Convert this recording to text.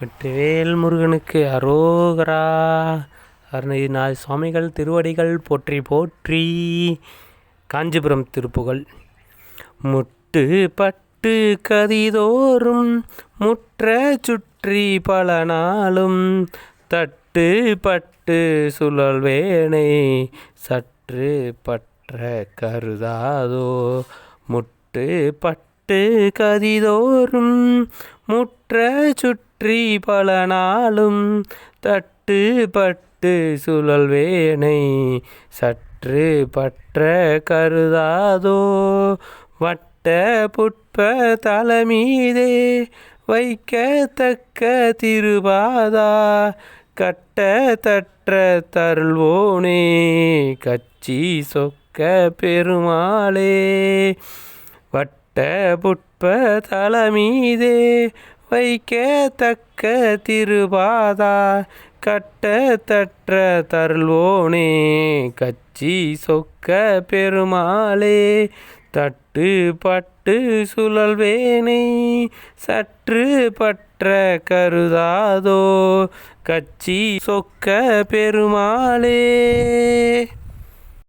வெற்றிவேல் முருகனுக்கு அரோகரா. அருணகிரிநாத சுவாமிகள் திருவடிகள் போற்றி போற்றி. காஞ்சிபுரம் திருப்புகழ். முட்டு பட்டு கதிதோறும் முற்ற சுற்றி பல நாளும் தட்டு பட்டு சுழல்வேனை சற்று பற்ற கருதாதோ. முட்டு பட்டு கதிதோறும் முற்ற சுற்றி பல நாளும் தட்டு பட்டு சுழல்வேனை சற்று பற்ற கருதாதோ வட்ட புட்ப தலைமீதே வைக்கத்தக்க திருபாதா கட்ட தற்ற தருள்வோனே கச்சி சொக்க பெருமாளே. வட்ட புட்ப தலைமீதே வைக்கத்தக்க திருபாதா கட்ட தற்ற தருள்வோனே கச்சி சொக்க பெருமாளே தட்டு பட்டு சுழல்வேனை சற்று பற்ற கருதாதோ கச்சி சொக்க பெருமாளே.